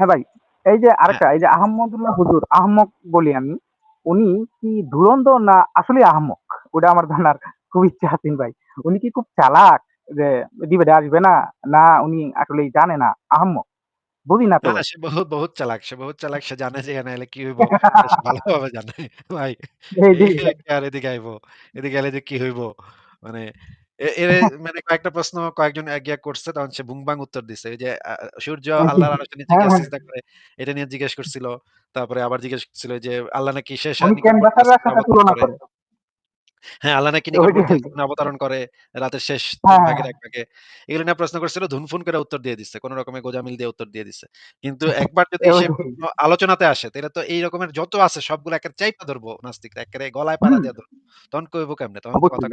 হ্যাঁ ভাই এই যে হ্যাঁ। আরেকটা এই যে আহমদুল্লাহ হুজুর আহমক বলি আমি উনি কি ধুরন্ধর না আসলে আহমক ওটা আমার জানার খুব ইচ্ছা আছেন ভাই উনি কি খুব চালাক যে ডিবেটে আসবে না না উনি আসলে জানে না আহমক বুঝি না তো সে বহুত, বহুত চালাক। সে বহুত চালাক। সে জানে যে এখানে কি হইব। ভালোভাবে জানে। ভাই আর এদিকে আইবো। এদিকে আইলে যে কি হইব। মানে এরে মানে কয়েকটা প্রশ্ন কয়েকজন এক গিয়া করছে তখন সে বুং-বাং উত্তর দিছে। যে সূর্য আল্লাহর আরশের নিচে হ্যাঁ হ্যাঁ সিজদা করে। এটা নিয়ে জিজ্ঞেস করছিল। তারপরে আবার জিজ্ঞেস করছিল যে আল্লাহ নাকি শেষ হ্যাঁ, আল্লাহ নাকি অবতরণ করে রাতের শেষ ৩ হ্যাঁ ভাগের হ্যাঁ ১ ভাগে। এগুলো নিয়ে প্রশ্ন করছিল ধুনফুন করে উত্তর দিয়ে দিছে। কোন রকমে গোঁজামিল দিয়ে উত্তর দিয়ে দিছে। কিন্তু একবার যদি সে আলোচনাতে আসে তাইলে তো এই রকমের যত আছে সবগুলো একেবারে চাইপা ধরবো নাস্তিকরা। এক্কারে গলায় পাড়া দিয়া ধরবো। তখন কইব কেমনে? তখন কথা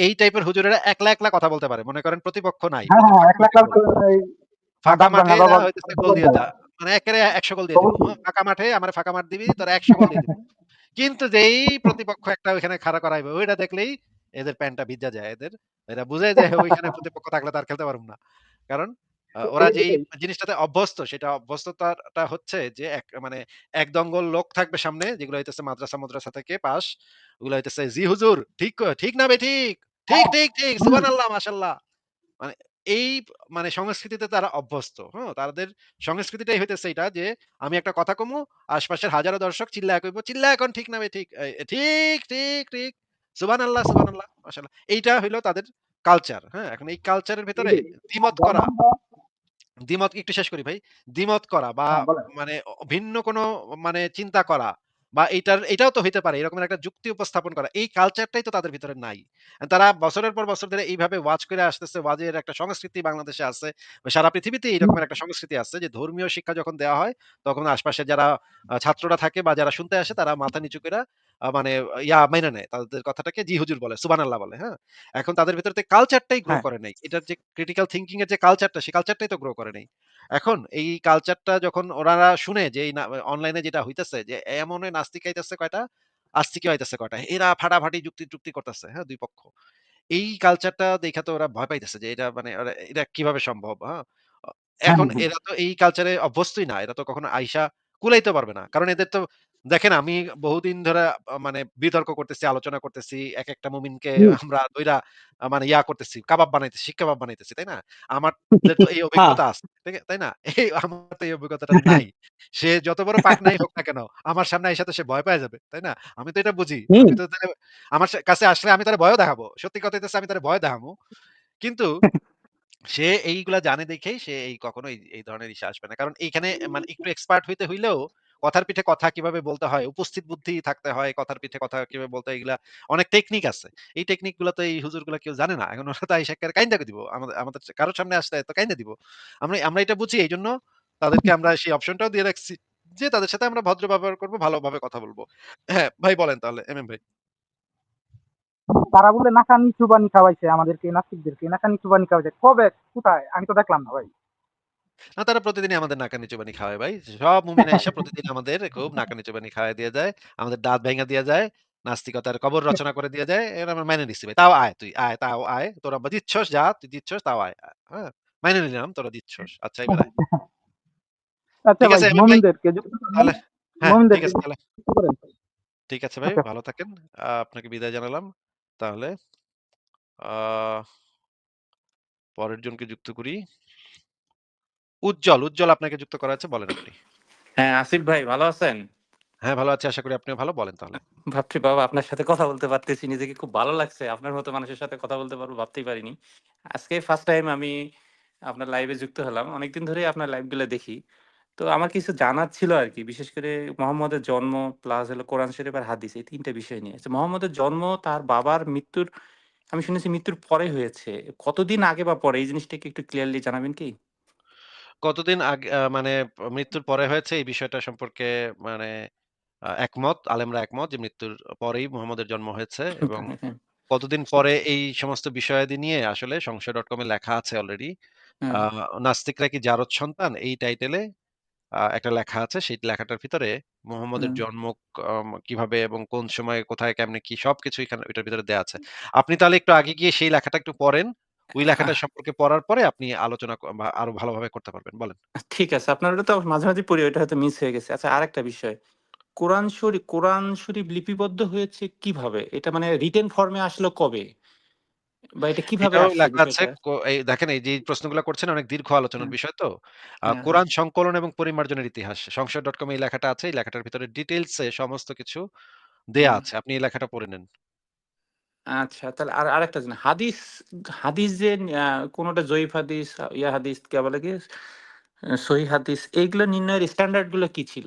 এই টাইপের হুজুরেরা একলা, একলা কথা বলতে পারে। মনে করেন প্রতিপক্ষ নাই। হ্যাঁ এক। ফাঁকা মাঠে হইতেছে গোল দিয়ে যা। মানে এক্কারে ১০০ গোল দিয়ে দিব। ফাঁকা মাঠে আমারে ফাঁকা মাঠ দিবি, তোরে ১০০ গোল দিয়ে দিব। কিন্তু যেই প্রতিপক্ষ একটা ওইখানে খাড়া করাইবে, ওইটা দেখলেই এদের প্যান্টটা ভিজা যায় এদের। এরা বুঝে যে ওইখানে প্রতিপক্ষ থাকলে তো আর খেলতে পারুম না। কারণ ওরা এটাই জিনিসটাতে অভ্যস্ত সেটা অভ্যস্ততাটা হচ্ছে যে এক মানে এক দঙ্গল লোক থাকবে সামনে যেগুলো হইতেছে মাদ্রাসা-মাদ্রাসা থেকে পাস। ওগুলো হইতেছে, "জি হুজুর, ঠিক ঠিক না বে ঠিক, ঠিক ঠিক, ঠিক। হুম সুবহানাল্লাহ, মাশাআল্লাহ।" মানে এই মানে সংস্কৃতিতে তারা অভ্যস্ত। হুম? তাদের সংস্কৃতিটাই হইতেছে এইটা যে আমি একটা কথা কমু, আশপাশের হাজারো দর্শক চিল্লায়া কইব, "চিল্লায়া কন ঠিক না বেঠিক?" এই ঠিক, ঠিক, ঠিক। সুবহানাল্লাহ, সুবহানাল্লাহ, মাশাআল্লাহ। এইটা হইল তাদের কালচার। হ্যাঁ? এখন এই কালচারের ভেতরে দ্বিমত করা দ্বিমত একটু শেষ করি ভাই। দ্বিমত করা বা হ্যাঁ মানে ভিন্ন কোনো মানে চিন্তা করা বা এটার এটাও তো হইতে পারে। এরকম একটা যুক্তি উপস্থাপন করা। এই কালচারটাই তো তাদের ভিতরে নাই। তারা বছরের পর বছর ধরে এইভাবে ওয়াজ করে আসতেছে। ওয়াজের একটা সংস্কৃতি বাংলাদেশে আছে। সারা পৃথিবীতে এইরকম একটা সংস্কৃতি আছে যে ধর্মীয় শিক্ষা যখন দেওয়া হয়, তখন আশপাশে যারা ছাত্ররা থাকে বা যারা শুনতে আসে তারা মাথা নিচু কইরা আ মানে ইয়া মাইনা নেয়। তাদের কথাটাকে জি হুজুর বলে, সুবহানাল্লাহ বলে। হ্যাঁ? এখন তাদের ভেতরে কালচারটাই গ্রো করে নাই। এটার যে ক্রিটিক্যাল থিংকিং এর যে কালচারটা, সেই কালচারটাই তো গ্রো করে নাই। এখন এই কালচারটা যখন ওনারা শুনে যে এই অনলাইনে যেটা হইতেছে যে এমনে নাস্তিক আইতেছে কয়টা, আস্তিকও আইতেছে কয়টা। এরা ফাটাফাটি যুক্তি-টুক্তি করতেছে, হ্যাঁ? দুই পক্ষ। এই কালচারটা দেইখা তো ওরা ভয় পাইতেছে যে এটা মানে এটা কীভাবে সম্ভব, হ্যাঁ? হ্যাঁ এখন হ্যাঁ এরা তো এই কালচারে অভ্যস্তই না। এরা তো কখনো আইসা কুলাইতে পারবে না। কারণ এদের তো দেখেন আমি বহুদিন ধরে মানে বিতর্ক করতেছি, আলোচনা করতেছি। একেকটা মুমিনকে আমরা ধইরা আ মানে ইয়া করতেছি, কাবাব বানাইতেছি, শিক কাবাব বানাইতেছি, তাই না? আমাদের তো এই অভিজ্ঞতা আছে। ঠিক তাই না? এই আমার তো এই অভিজ্ঞতাটা নাই। সে যত বড় পাকনাই হোক না কেন, আমার সামনে আইসা তো সে ভয় পেয়ে যাবে। তাই না? আমি তো এটা বুঝি। আমার কাছে আসলে আমি তারে ভয়ও দেখাবো। সত্যি কথা হইতেছে আমি তারে ভয় দেখাবো কিন্তু সে এইগুলা জানে দেখেই সে এই কখনো এই, এই ধরনের ইসে আসবে না। কারণ এইখানে মানে একটু এক্সপার্ট হইতে হইলেও কথার পিঠে কথা কীভাবে বলতে হয়, উপস্থিত বুদ্ধি থাকতে হয়, কথার পিঠে কথা কীভাবে বলতে হয় এগুলা অনেক টেকনিক আছে। এই টেকনিকগুলা তো এই হুজুরগুলা কেউ জানে না। এখন ওরা তো আইসা এক্কারে কাইন্দা দিব। আমাদের আমাদের কারও সামনে আসলে তো কাইন্দা দিব। আমরা আমরা এটা বুঝি এইজন্য তাদেরকে আমরা সেই অপশনটাও দিয়ে রাখছি যে তাদের সাথে আমরা ভদ্র ব্যবহার করব, ভালোভাবে কথা বলব হ্যাঁ, ভাই বলেন তাহলে এমএম ভাই। তারা বলে নাকানি চুবানি খাওয়াইছে আমাদেরকে নাস্তিকদেরকে নাকানি চুবানি খাওয়াইছে কবে কোথায় আমি তো দেখলাম না ভাই না তারা প্রতিদিনই আমাদের নাকানি চুবানি খাওয়ায় ভাই। সব মুমিন আইসা প্রতিদিন আমাদের খুব নাকানি চুবানি খাওয়ায় দিয়ে যায়। আমাদের দাঁত ভাইঙা দিয়া যায়। নাস্তিকতার কবর রচনা করে দিয়া যায়। এরা আমরা মাইনে নিচ্ছি ভাই। তাও আয় তুই আয়, তাও আয়। তোরা দিচ্ছস যা, তুই দিচ্ছস তাও আয়। আ হ্যাঁ? মাইনে নিলাম তোরা দিচ্ছস। আচ্ছা এবার আয়। আচ্ছা ঠিক ভাই আছে এমএম ভাই। মমিনদেরকে যুক্ত করেন তাহলে হ্যাঁ, ঠিক মমিনদেরকে আছে তাহলে। যুক্ত করেন ঠিক আছে ভাই, আচ্ছা ভালো থাকেন। আ আপনাকে বিদায় জানালাম। তাহলে আ পরের জনকে যুক্ত করি। উজ্জ্বল, উজ্জ্বল আপনাকে যুক্ত করা হয়েছে বলেন আপনি। হ্যাঁ, আসিফ ভাই ভালো আছেন? হ্যাঁ, ভালো আছি। আশা করি আপনিও ভালো। বলেন তাহলে। ভাবছি বাবা আপনার সাথে কথা বলতে পারতেছি। নিজেকে খুব ভালো লাগছে। আপনার মতো মানুষের সাথে কথা বলতে পারব ভাবতেই পারিনি। আজকে ফার্স্ট টাইম আমি আপনার লাইভে যুক্ত হলাম। অনেকদিন ধরেই আপনার লাইভগুলো দেখি। তো আমার কিছু জানার ছিল আরকি। বিশেষ করে মোহাম্মদের জন্ম প্লাস হলো কোরআন শরীফ আর হাদিস এই ৩ টা বিষয় নিয়ে। আচ্ছা মোহাম্মদের জন্ম তার বাবার মৃত্যুর আমি শুনেছি মৃত্যুর পরে হয়েছে। কতদিন আগে বা পরে এই জিনিসটা কি একটু ক্লিয়ারলি জানাবেন কি? কতদিন আগে মানে মৃত্যুর পরে হয়েছে এই বিষয়টা সম্পর্কে মানে একমত, আলেমরা একমত যে মৃত্যুর পরেই মুহাম্মদের জন্ম হয়েছে এবং কতদিন পরে এই সমস্ত বিষয়াদি নিয়ে আসলে সংশয়.com এ লেখা আছে অলরেডি। নাস্তিকরা কি জারজ সন্তান? এই টাইটেলে একটা লেখা আছে। সেই লেখাটার ভিতরে মোহাম্মদের জন্ম কীভাবে এবং কোন সময়ে কোথায় কেমনে কি সবকিছু এখানে এটার ভিতরে দেয়া আছে। আপনি তাহলে একটু আগে গিয়ে সেই লেখাটা একটু পড়েন। ওই লেখাটা সম্পর্কে পড়ার পরে আপনি আলোচনা আরও ভালোভাবে করতে পারবেন। বলেন। ঠিক আছে। আপনার ওটা তো মাঝে, মাঝে পড়ি ওইটা হয়তো মিস হয়ে গেছে। আচ্ছা আরেকটা বিষয়। কোরআন শরী কোরআন শরীফ লিপিবদ্ধ হয়েছে কীভাবে? এটা মানে রিটেন ফর্মে আসলো কবে? বা এটা কীভাবে আছে দেখেন এই যে প্রশ্নগুলা করছেন অনেক দীর্ঘ আলোচনার। বিষয় তো। হ্যাঁ, কোরআন সংকলন এবং পরিমার্জনের ইতিহাস। সংসার ডট কম এই লেখাটা আছে। এই লেখাটার ভিতরে ডিটেইলস এ সমস্ত কিছু দেয়া। আছে। আপনি এই লেখাটা পড়ে নেন। আচ্ছা তাহলে আর আরেকটা জিনিস হাদিস হাদিস যে আ কোনটা জয়ীফ হাদিস, ইয়া হাদিস কে বলে কি? আ সহিহ হাদিস এইগুলো নির্ণয়ের স্ট্যান্ডার্ডগুলো কি ছিল?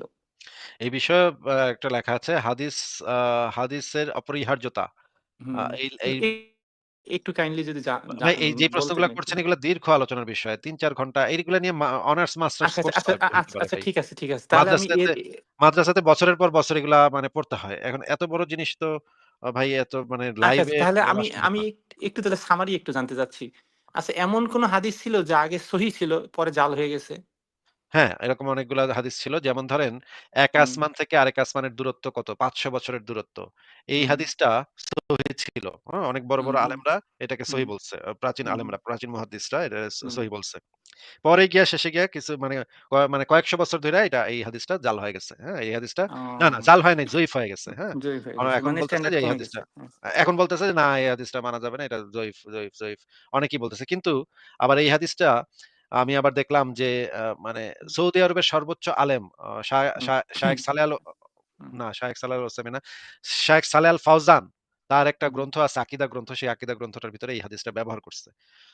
এই বিষয়ে একটা লেখা আছে হাদিস হাদিসের অপরিহার্যতা। এই এই এ একটু কাইন্ডলি যদি জা জা ভাই এই যে বলতেন প্রশ্নগুলা। করছেন এগুলো দীর্ঘ আলোচনার বিষয়। ৩-৪ ঘণ্টা এইগুলা নিয়ে অনার্স মাস্টার্স আচ্ছা, আচ্ছা, কোর্স আচ্ছা, আ আচ্ছা, আচ্ছা ঠিক আছে, ঠিক আছে। তাহলে আমি এর মাদ্রাসাতে বছরের পর বছর এগুলা মানে পড়তে হয়। এখন এত বড় জিনিস তো ভাই এত মানে আচ্ছা, আচ্ছা লাইভে তাহলে আমি আমি একটু তাহলে সামারি একটু জানতে চাচ্ছি। আচ্ছা এমন কোন হাদিস ছিল যা আগে সহি ছিল পরে জাল হয়ে গেছে? হ্যাঁ, এরকম অনেকগুলা হাদিস ছিল। যেমন ধরেন এক হুম। আসমান থেকে আরেক আসমানের দূরত্ব কত? ৫০০ বছরের দূরত্ব। এই হাদিসটা সহিহ ছিল। হ্যাঁ? অনেক বড়, হুম, বড় হুম, আলেমরা এটাকে হুম, সহিহ বলছে। আ প্রাচীন হুম, আলেমরা, প্রাচীন মুহাদ্দিসরা এটা স হুম। সহিহ বলছে। পরে গিয়া শেষে গিয়া কিছু মানে ক মানে কয়েকশ বছর ধইরা এটা এই হাদিসটা জাল হয়ে গেছে। হ্যাঁ? এই হাদিসটা ও না, না জাল হয় নাই, জয়ীফ হয়ে গেছে। হ্যাঁ? জয়ীফ হয়ে আ গেছে। এখন মানে বলতেছে স্ট্যান্ডার্ড যে এই কমে হাদিসটা। আ এখন বলতেছে যে না এই হাদিসটা মানা যাবে না। এটা জয়ীফ, জয়ীফ, জয়ীফ। অনেকেই বলতেছে। কিন্তু আবার এই হাদিসটা আমি আবার দেখলাম যে মানে সৌদি আরবের সর্বোচ্চ আলেম আ শায় হুম। শা শায়েখ সালেহ আল না শায়েখ সালেহ আল না। শায়েখ সালেহ আল ফাওজান তার একটা গ্রন্থ আছে আকীদা গ্রন্থ। সেই আকীদা গ্রন্থটার ভিতরে এই হাদিসটা ব্যবহার করছে।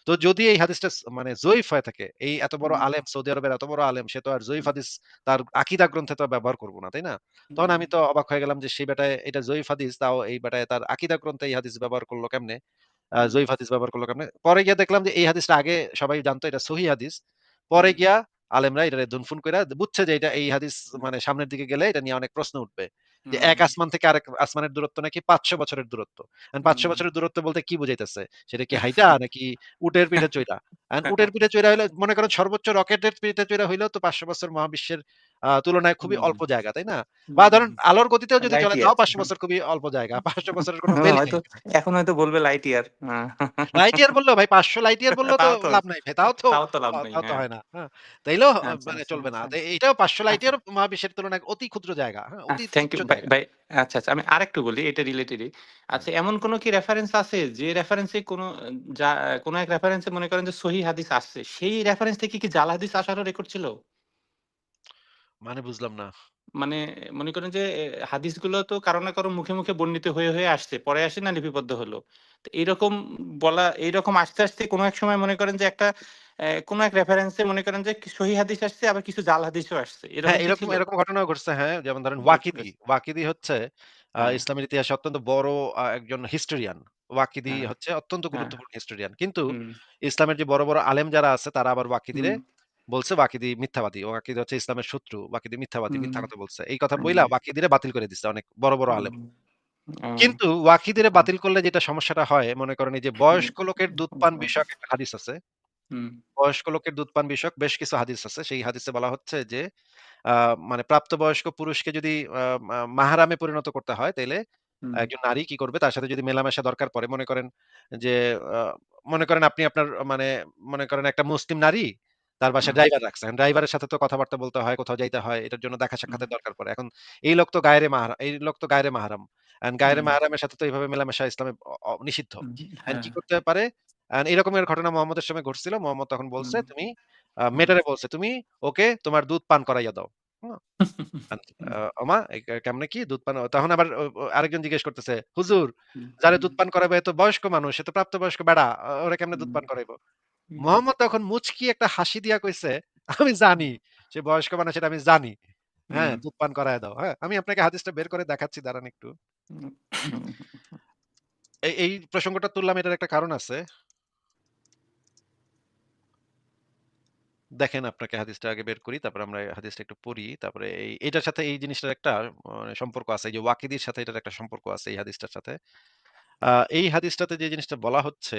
তো যদি এই হাদিসটা মানে জয়ীফ হয়ে থাকে, এই এত বড় আলেম সৌদি আরবের এত বড় আলেম সে তো আর জয়ীফ হাদিস তার আকীদা গ্রন্থে তো ব্যবহার করব না, তাই না? তখন আমি তো অবাক হয়ে গেলাম যে সেই বেটায় এটা জয়ীফ হাদিস তাও এই বেটায় তার আকীদা গ্রন্থে এই হাদিস ব্যবহার করল কেমনে? জয়ীফ হাদিস ব্যবহার করল কেমনে? পরে গিয়ে দেখলাম যে এই হাদিসটা আগে সবাই জানতো এটা সহিহ হাদিস। পরে গিয়া আলেমরা এটারে দুনফুন কইরা বুঝছে যে এটা এই হাদিস মানে সামনের দিকে গেলে এটা নিয়ে অনেক প্রশ্ন উঠবে। যে এক আসমান থেকে আরেক আসমানের দূরত্ব নাকি ৫০০ বছরের দূরত্ব। ৫০০ বছরের দূরত্ব বলতে কি বুঝাইতেছে? সেটা কি হাইটা নাকি উটের পিঠে? এখন উটের পিঠে চৈরা হইলে মনে করেন সর্বোচ্চ রকেটের পিঠে চইড়া হইলেও তো ৫০০ বছর মহাবিশ্বের তুলনায় খুবই অল্প জায়গা, তাই না? বা ধরেন আলোর গতিতেও যদি চলে। তাও ৫০০ বছর খুবই অল্প জায়গা। ৫০০ বছরের কোন এখানে। হয়তো বলবে লাইট ইয়ার। লাইট ইয়ার বললেও ভাই ৫০০ লাইট ইয়ার বললেও তো লাভ নাই ভাই। তাও তো তাও তো হ্যাঁ। হয় না। হ্যাঁ? তাইলেও আচ্ছা, মানে আচ্ছা, চলবে না। আচ্ছা। এইটাও ৫০০ লাইট ইয়ার মহাবিশ্বের তুলনায় অতি ক্ষুদ্র জায়গা। হ্যাঁ? অতি থ্যাংক ইউ ভাই, আচ্ছা, আচ্ছা। আমি আরেকটু বলি এটা রিলেটেডই। আচ্ছা এমন কোন কি রেফারেন্স আছে যে রেফারেন্সে কোন যা কোন এক রেফারেন্সে মনে করেন যে সহিহ হাদিস আসছে। সেই রেফারেন্স থেকে কি জাল হাদিস আসারও রেকর্ড ছিল? মানে বুঝলাম না। মানে মনে করেন যে এ হাদিসগুলো তো কারও না কারও মুখে, মুখে বর্ণিত হয়ে, হয়ে আসছে। পরে আসে না লিপিবদ্ধ হলো। তো এরকম বলা এইরকম আসতে, আসতে কোন এক সময় মনে করেন যে একটা অ্যা কোন এক রেফারেন্স মনে করেন যে সহিহ হাদিস আসছে আবার কিছু জাল হাদিসও আসছে। হ্যাঁ, এরকম কি এরকম ছিল? এরকম ঘটনাও ঘটছে। হ্যাঁ, যেমন ধরেন ওয়াকিদি। ওয়াকিদি হচ্ছে আ হ্যাঁ, ইসলামের ইতিহাসে অত্যন্ত বড় আ একজন হিস্টোরিয়ান। ওয়াকিদি হ্যাঁ, হচ্ছে অত্যন্ত হ্যাঁ। গুরুত্বপূর্ণ হিস্টোরিয়ান। কিন্তু হুম, ইসলামের যে বড়, বড় আলেম যারা আছে তারা আবার ওয়াকিদিরে হুম, বলছে ওয়াকিদি মিথ্যাবাদী। ওয়াকিদি হচ্ছে ইসলামের শত্রু। ওয়াকিদি মিথ্যাবাদী, মিথ্যা কথা বলছে। এই কথা বইলা ওয়াকিদিরে বাতিল করে দিছে অনেক বড়, বড় আলেম। কিন্তু ওয়াকিদিরে বাতিল করলে যেটা সমস্যাটা হয় মনে করেন এই যে বয়স্ক লোকের দুধ পান বিষয়ক একটা হাদিস আছে। বয়স্ক লোকের দুধ পান বিষয়ক বেশ কিছু হাদিস আছে। সেই হাদিসে বলা হচ্ছে যে মানে প্রাপ্তবয়স্ক পুরুষকে যদি আ মা পরিণত করতে হয় তাইলে হুম, একজন নারী কি করবে? তার সাথে যদি মেলামেশা দরকার পড়ে মনে করেন যে মনে করেন আপনি আপনার মানে মনে করেন একটা মুসলিম নারী তার বাসায় ড্রাইভার রাখছেন। ড্রাইভারের সাথে তো কথাবার্তা বলতে হয়, কোথাও যাইতে হয়। এটার জন্য দেখা সাক্ষাতের দরকার পড়ে। এখন এই লোক তো গায়রে মাহরা এই লোক তো গায়রে মাহরাম। গায়রে হুম, সাথে তো এভাবে মেলামেশা ইসলামে নিষিদ্ধ। হ্যাঁ, কি করতে পারে? এরকমের ঘটনা মোহাম্মদের সময় ঘটছিল। মোহাম্মদ তখন বলছে, "তুমি মেয়েটারে বলছে, "তুমি ওকে তোমার দুধ পান করাইয়া দাও।" ওমা কেমনে কি দুধ পান তখন আবার আরেকজন জিজ্ঞেস করতেছে, "হুজুর যারা দুধ পান করাবে তো বয়স্ক মানুষ, সে তো প্রাপ্তবয়স্ক বেডা। ওরে কেমনে দুধ পান করাইব?" হুম, মোহাম্মদ তখন মুচকি একটা হাসি দিয়া কইছে, "আমি জানি সে বয়স্ক মানুষ এটা আমি জানি। হ্যাঁ, দুধ পান করাইয়া দাও।" হ্যাঁ? আমি আপনাকে হাদিসটা বের করে দেখাচ্ছি দাঁড়ান একটু। এই প্রসঙ্গটা তুললাম এটার একটা কারণ আছে। দেখেন আপনাকে হাদিসটা আগে বের করি। তারপরে আমরা হাদিসটা একটু পড়ি। তারপরে এই এটার সাথে এই জিনিসটার একটা মানে সম্পর্ক আছে। যে ওয়াকিদির সাথে এটার একটা সম্পর্ক আছে এই হাদিসটার সাথে। এই হাদিসটাতে যে জিনিসটা বলা হচ্ছে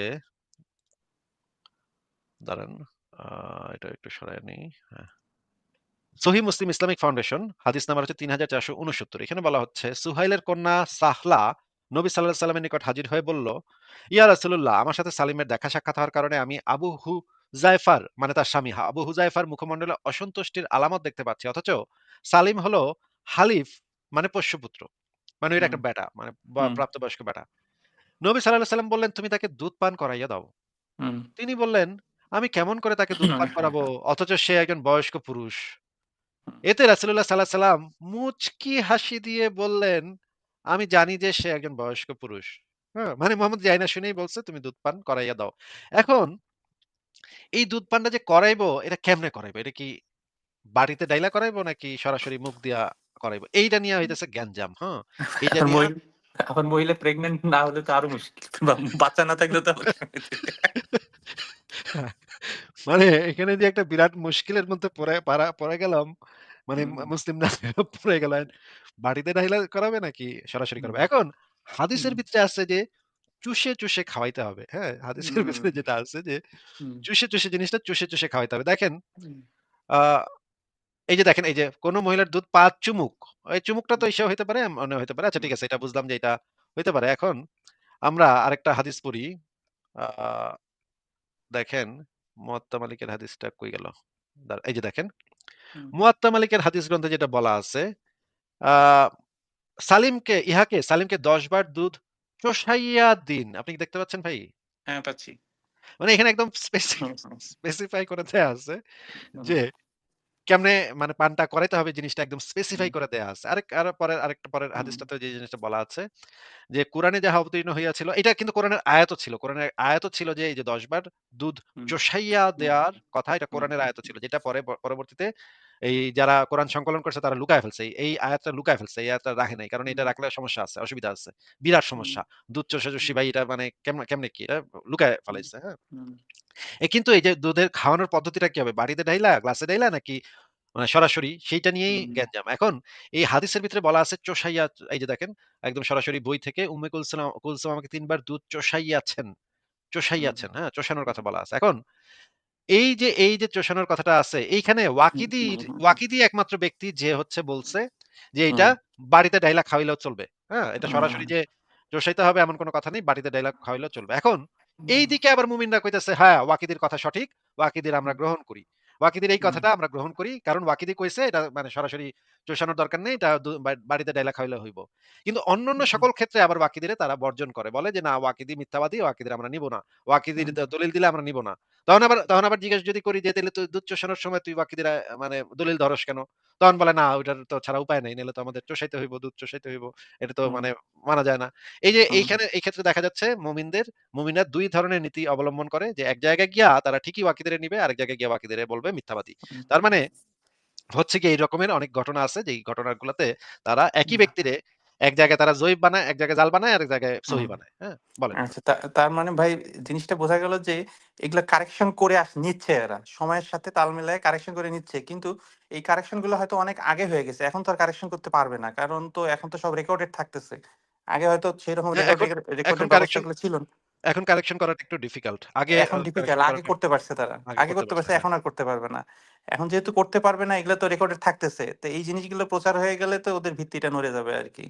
দাঁড়ান এটা একটু সরাইয়া নেই। হ্যাঁ। সহিহ মুসলিম ইসলামিক ফাউন্ডেশন হাদিস নাম্বার হচ্ছে ৩৪৬৬ এখানে বলা হচ্ছে সুহাইলের কন্যা সাহলা নবী আলাইহি সাল্লামের নিকট হাজির হয়ে বলল, "ইয়া রাসূলুল্লাহ, আমার সাথে সালিমের দেখা সাক্ষাৎ হওয়ার কারণে আমি আবু হুযায়ফার মানে তার স্বামী হা আবু হুযায়ফার মুখমণ্ডলে অসন্তুষ্টির আলামত দেখতে পাচ্ছি। অথচ সালিম হলো হালিফ মানে পোষ্যপুত্র। মানে ওইটা একটা বেটা, মানে প্রাপ্তবয়স্ক বেটা।" নবী আলাইহি সাল্লাম বললেন, "তুমি তাকে দুধ পান করাইয়া দাও।" তিনি বললেন, "আমি কেমন করে তাকে দুধ পান হ্যাঁ, করাবো? হ্যাঁ। অথচ সে একজন বয়স্ক পুরুষ।" এতে রাসূলুল্লাহ সাল্লাল্লাহু আলাইহি সাল্লাম মুচকি হাসি দিয়ে বললেন, "আমি জানি যে সে একজন বয়স্ক পুরুষ।" হ্যাঁ? মানে মোহাম্মদ জানি না শুনেই বলছে, "তুমি দুধ পান করাইয়া দাও।" এখন এই দুধ পানটা যে করাইবো, এটা কেমনে করাইবো? এটা কি বাড়িতে ডাইলা করাইবো নাকি সরাসরি মুখ দিয়া করাইবো? এইটা নিয়া হইতেছে গ্যাঞ্জাম, হ্যাঁ? এইটা এখন নিয়া এখন মহিলা প্রেগন্যান্ট না হলে তো আরও মুশকিল। বাচ্চা না থাকলে তো মানে এখানে যে একটা বিরাট মুশকিলের মধ্যে পড়ে পারা পড়ে গেলাম। মানে হুম, মুসলিম না পড়ে গেলেন। বাড়িতে ডাইলা করাবে নাকি সরাসরি হুম, করাবে? এখন হুম, হাদিসের ভিতরে আছে যে চুষে, চুষে খাওয়াইতে হবে। হ্যাঁ? হাদিসের হুম, ভিতরে যেটা আছে যে হুম, চুষে, চুষে জিনিসটা চুষে, চুষে খাওয়াইতে হবে। দেখেন হুম, আ এই যে দেখেন এই যে কোন মহিলার দুধ ৫ চুমুক। এই চুমুকটা তো ইসেও হইতে পারে, মনে হইতে পারে। আচ্ছা হুম, ঠিক আছে এটা বুঝলাম যে এটা হইতে পারে। এখন আমরা আরেকটা হাদিস পড়ি। আ দেখেন মুয়াত্তা মালিকের হাদিসটা কই গেল? এই যে দেখেন। মুয়াত্তা মালিকের হাদিস গ্রন্থে যেটা বলা আছে, সালিমকে ইহাকে সালিমকে ১০ বার দুধ চোষাইয়া দিন। আপনি কি দেখতে পাচ্ছেন ভাই? হ্যাঁ, পাচ্ছি। মানে এখানে একদম স্পেসিফাই করে দেয়া আছে যে কেমনে মানে পানটা করাইতে হবে জিনিসটা একদম স্পেসিফাই করে দেওয়া আছে। আরেক আর পরের আরেকটা পরের হাদিসটাতে যে জিনিসটা বলা আছে যে কোরআনে যাহা অবতীর্ণ হইয়াছিল এটা কিন্তু কোরআনের আয়াত ছিল। কোরআনের আয়াত ছিল যে এই যে দশবার দুধ চষাইয়া দেওয়ার কথা এটা কোরআনের আয়াত ছিল। যেটা পরে পরবর্তীতে এই যারা কোরআন সংকলন করছে তারা লুকায় ফেলছে। এই আয়াতটা লুকায় ফেলছে। এই আয়াতটা রাখে নাই। কারণ এটা রাখলে সমস্যা আছে, অসুবিধা আছে। বিরাট সমস্যা। দুধ চোষাচুষি ভাই এটা মানে কেমনে কেমনে কি? এটা লুকায় ফেলাইছে, হ্যাঁ? কিন্তু এই যে দুধের খাওয়ানোর পদ্ধতিটা কি হবে? বাড়িতে ঢাইলা, গ্লাসে ঢাইলা নাকি মানে সরাসরি সেইটা নিয়েই গ্যাঞ্জাম। এখন এই হাদিসের ভিতরে বলা আছে চোষাইয়া এই যে দেখেন একদম সরাসরি বই থেকে উম্মে কুলসুম কুলসুম আমাকে ৩ বার দুধ চোষাইয়াছেন, চোষাইয়াছেন, হ্যাঁ? চোষানোর কথা বলা আছে। এখন এই যে এই যে চোষানোর কথাটা আছে এইখানে ওয়াকিদি ওয়াকিদি একমাত্র ব্যক্তি যে হচ্ছে বলছে যে এটা বাড়িতে ডাইলা খাওয়াইলেও চলবে। হ্যাঁ? এটা সরাসরি যে চোষাইতে হবে এমন কোনো কথা নেই। বাড়িতে ডাইলা খাওয়াইলেও চলবে। এখন এই দিকে আবার মুমিনরা কইতেছে হ্যাঁ, ওয়াকিদির কথা সঠিক। ওয়াকিদির আমরা গ্রহণ করি। ওয়াকিদির এই কথাটা আমরা গ্রহণ করি। কারণ ওয়াকিদি কইছে এটা মানে সরাসরি চোষানোর দরকার নেই। এটা বাড়িতে ডাইলা খাওয়াইলে হইব। কিন্তু অন্যান্য হুম, সকল ক্ষেত্রে আবার ওয়াকিদিরে তারা বর্জন করে। বলে যে না ওয়াকিদি মিথ্যাবাদী, ওয়াকিদির আমরা নিব না। ওয়াকিদির দলিল দিলে আমরা নিব না। তখন আবার তখন আবার জিজ্ঞেস যদি করি যে তাইলে তুই দুধ চোষানোর সময় তুই বাকিদের মানে দলিল ধরস কেন? তখন বলে না ওইটার তো ছাড়া উপায় নাই। নাইলে তো আমাদের চোষাইতে হইব, দুধ চোষাইতে হইব। এটা তো মানে মানা যায় না। এই যে এইখানে এই ক্ষেত্রে দেখা যাচ্ছে মুমিনদের মুমিনরা দুই ধরনের নীতি অবলম্বন করে যে এক জায়গায় গিয়া তারা ঠিকই ওয়াকিদেরে নিবে, আরেক জায়গায় গিয়া ওয়াকিদেরে বলবে মিথ্যাবাদী। তার মানে হচ্ছে কি এই রকমের অনেক ঘটনা আছে যেই ঘটনাগুলাতে তারা একই ব্যক্তিরে এক জায়গায় তারা জয়ীফ বানায়, এক জায়গায় জাল বানায়, আরেক জায়গায় সহি বানায়। হ্যাঁ? বলেন। আচ্ছা তার মানে ভাই জিনিসটা বোঝা গেল যে এগুলা কারেকশন করে আস নিচ্ছে এরা। সময়ের সাথে তাল মিলায়ে কারেকশন করে নিচ্ছে। কিন্তু এই কারেকশনগুলো হয়তো অনেক আগে হয়ে গেছে। এখন তো আর কারেকশন করতে পারবে না। কারণ তো এখন তো সব রেকর্ডেড থাকতেছে। আগে হয়তো সেরকম হ্যাঁ, রেকর্ড এখন এখন কারেকশন ব্যবস্থাগুলো ছিল না। এখন কারেকশন করাটা একটু ডিফিকাল্ট। আগে এখন ডিফিকাল্ট আগে করতে পারছে তারা। আগে করতে পারছে। হ্যাঁ, এখন আর করতে পারবে না। এখন যেহেতু করতে পারবে না এগুলা তো রেকর্ডেড থাকতেছে। তো এই জিনিসগুলো প্রচার হয়ে গেলে তো ওদের ভিত্তিটা নড়ে যাবে আরকি।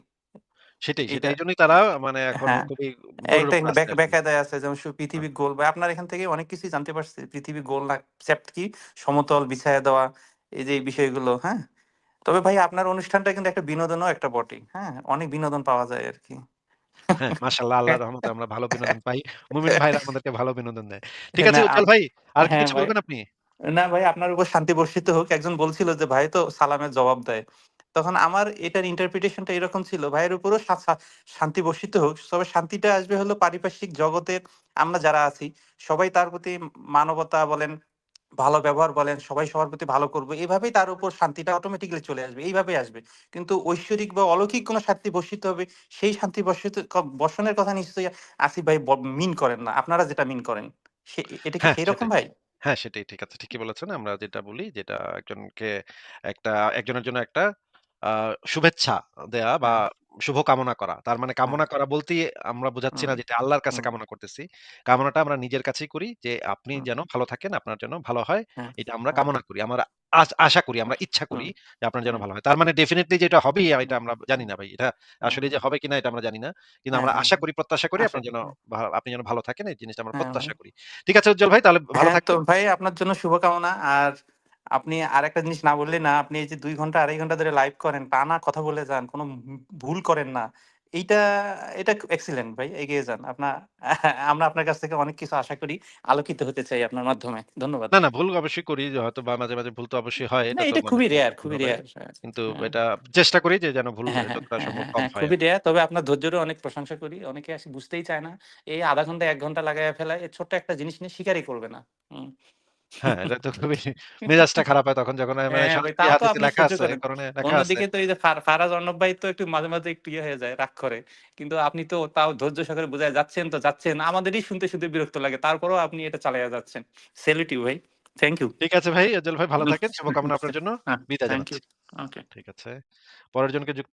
সেটাই, সেটাই। এইটা এইজন্যই তারা মানে এখন হ্যাঁ। খুবই বেকায়দায় আছে যেমন হ্যাঁ, পৃথিবী গোল বা আপনার এখান থেকে অনেক কিছুই জানতে পারছি। পৃথিবী গোল না চেপ্ট কি সমতল বিছায়া দেওয়া এই যে বিষয়গুলো, হ্যাঁ? তবে ভাই আপনার অনুষ্ঠানটা কিন্তু একটা বিনোদনও একটা বটেই, হ্যাঁ? অনেক বিনোদন পাওয়া যায় আরকি। হ্যাঁ, মাশাআল্লাহ আল্লাহর রহমতে আমরা ভালো বিনোদন পাই। মুমিন ভাইরা আমাদেরকে ভালো বিনোদন দেয়। ঠিক আছে না আম উজ্জ্বল ভাই, আর কি হ্যাঁ কিছু ভাই। বলবেন আপনি? না ভাই আপনার উপর শান্তি বর্ষিত হোক। একজন বলছিল যে ভাই তো সালামের জবাব দেয়। তখন আমার এটার ইন্টারপ্রিটেশন টা এরকম ছিল ভাইয়ের উপরও শা শা শান্তি বর্ষিত হোক। তবে শান্তিটা আসবে হলো পারিপার্শ্বিক জগতের আমরা যারা আছি সবাই তার প্রতি মানবতা বলেন, ভালো ব্যবহার বলেন, সবাই সবার প্রতি ভালো করব। এভাবেই তার উপর শান্তিটা অটোমেটিক্যালি চলে আসবে। এইভাবেই আসবে। কিন্তু ঐশ্বরিক বা অলৌকিক কোন শান্তি বর্ষিত হবে সেই শান্তি বর্ষিত বর্ষণের কথা নিশ্চয়ই আসিফ ভাই মিন করেন না। আপনারা যেটা মিন করেন। এটা কি হ্যাঁ, সেইরকম সেটাই। ভাই? হ্যাঁ, সেটাই ঠিক আছে। ঠিকই বলেছেন। আমরা যেটা বলি যেটা একজনকে একটা একজনের জন্য একটা শুভেচ্ছা দেয়া বা হ্যাঁ। শুভকামনা করা। তার মানে হ্যাঁ। কামনা করা বলতেই আমরা বোঝাচ্ছি না যেটা আল্লাহর কাছে হুম, কামনা করতেছি। কামনাটা আমরা নিজের কাছেই করি যে আপনি হুম, যেন ভালো থাকেন, আপনার জন্য ভালো হয়। হ্যাঁ, এটা আমরা হ্যাঁ, কামনা করি। আমরা আশা করি, আমরা ইচ্ছা হুম, করি যে আপনার যেন হুম, ভালো হয়। তার মানে ডেফিনিটলি যে এটা হবেই এটা আমরা জানি না ভাই। এটা হুম, আসলে যে হবে কিনা এটা আমরা জানি না। কিন্তু হ্যাঁ, আমরা হ্যাঁ, আশা করি, প্রত্যাশা করি আশা আপনার যেন ভা আপনি যেন ভালো থাকেন এই জিনিসটা আমরা হ্যাঁ। প্রত্যাশা করি। ঠিক আছে উজ্জ্বল ভাই তাহলে ভালো হ্যাঁ, তো থাকবেন। ভাই আপনার জন্য শুভকামনা। আর আপনি আর একটা জিনিস না বললে না। আপনি এই যে দুই ঘণ্টা ২.৫ ঘণ্টা ধরে লাইভ করেন, টানা কথা বলে যান, কোন ভুল করেন না। এইটা এটা এক্সিলেন্ট ভাই, এগিয়ে যান। আপনার আমরা আপনার কাছ থেকে অনেক কিছু আশা করি। আলোকিত হতে চাই আপনার মাধ্যমে। ধন্যবাদ। না, না ভুল অবশ্যই করি যে হয়তোবা মাঝে, মাঝে ভুল তো অবশ্যই হয়। এটা এটা খুবই রেয়ার, খুবই। রেয়ার। হ্যাঁ, কিন্তু হ্যাঁ। এটা চেষ্টা করি যে যেন ভুল যতটা সম্ভব কম হ্যাঁ, খুবই। রেয়ার। তবে আপনার ধৈর্যেরও অনেক প্রশংসা করি। অনেকে আসে বুঝতেই চায় না। এই আধা ঘণ্টা এক ঘণ্টা লাগাইয়া ফেলায়। এই ছোট্ট একটা জিনিস নিয়ে শিকারই করবে না। হ্যাঁ, এটা তো খুবই মেজাজটা খারাপ হয় তখন যখন মানে হ্যাঁ, লেখা আছে। অন্যদিকে তো এই যে ফারাজ অর্ণব ভাই তো একটু মাঝে, মাঝে একটু ইয়ে হয়ে যায়, রাগ করে। কিন্তু আপনি তো তাও ধৈর্য সহকারে বুঝায় যাচ্ছেন তো যাচ্ছেন। আমাদেরই শুনতে, শুনতে বিরক্ত লাগে। তারপরেও আপনি এটা চালাইয়া যাচ্ছেন। সেলুট ভাই। Thank you. ঠিক আছে ভাই, ভাই ভালো থাকেন। শুভকামনা আপনার জন্য। হ্যাঁ, বিদায় জানাচ্ছি। ওকে। ঠিক আছে। পরের জনকে যুক্ত